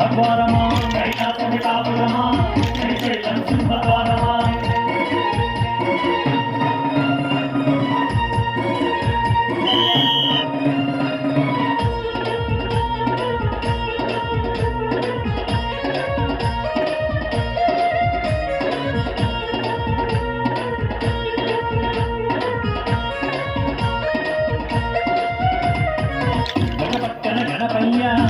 శ్రీశైలం సింహద్వారమా కైలాసమి కాపురమా? శ్రీశైలం సింహద్వారమా ఒక పక్కన గణపయ్య మరు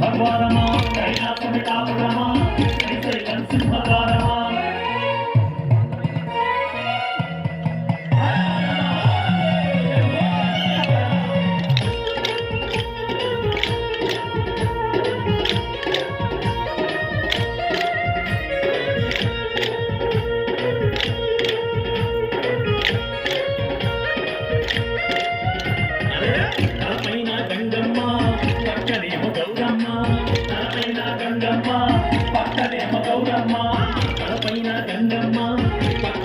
కాపురమా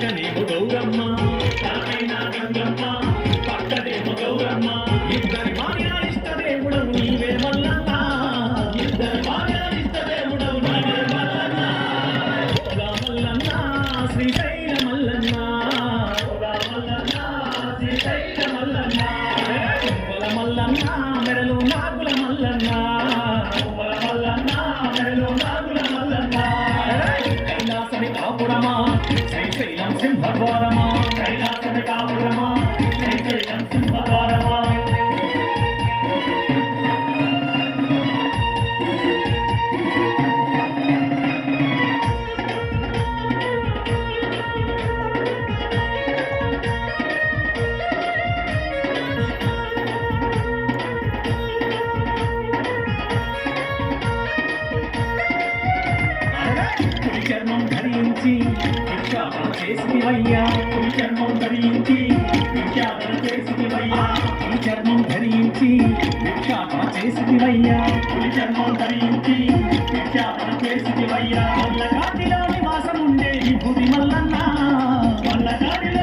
పక్కనేమో గౌరమ్మ తలపైన గంగమ్మ పక్కనేమో గౌరమ్మ. ఇద్దరి భార్య దేవుడవు నీవే మల్లన్న. ఇద్దరి భార్య దేవుడవు నీవే మల్లన్న. శ్రీశైల మల్లన్న. శ్రీశైల మల్లన్న. మల్లన్న మెడలో నాగుల మల్లన్న. మల్లన్న మెడలో నాగుల for a. భిక్షాటన చేసివయ్యా పులి చర్మం ధరించి భిక్షాటన చేసివయ్యా ఈ చర్మం ధరించి భిక్షాటన చేసివయ్యా ఈ చర్మం ధరించి భిక్షాటన చేసివయ్యా వల్లగాటిలో నివాసం ఉండే ఈ భూమి మల్లన్న వల్లగాటిలో కాటిలో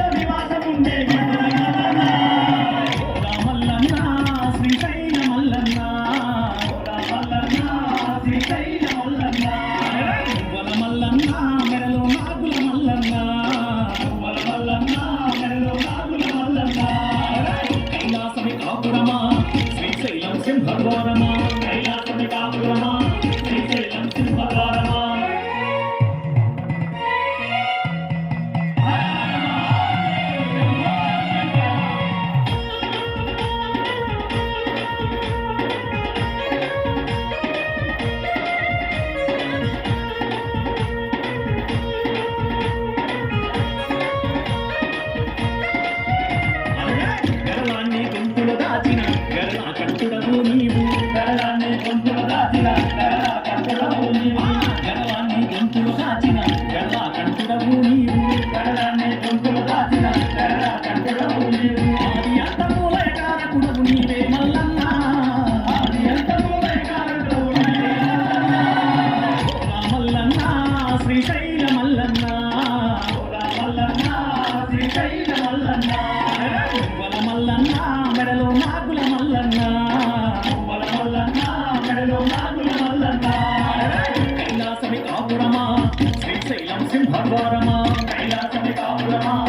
కనులకు నీవు కళలాన్ని గడవాన్ని గొంతులు దాచిన గడవ కంటుడవు నీవు మల్లన్న మల్లన్న శ్రీశైల మల్లన్న. మల్లన్న శ్రీశైల మల్లన్న మల్లన్న మెడలో నాగుల Come on.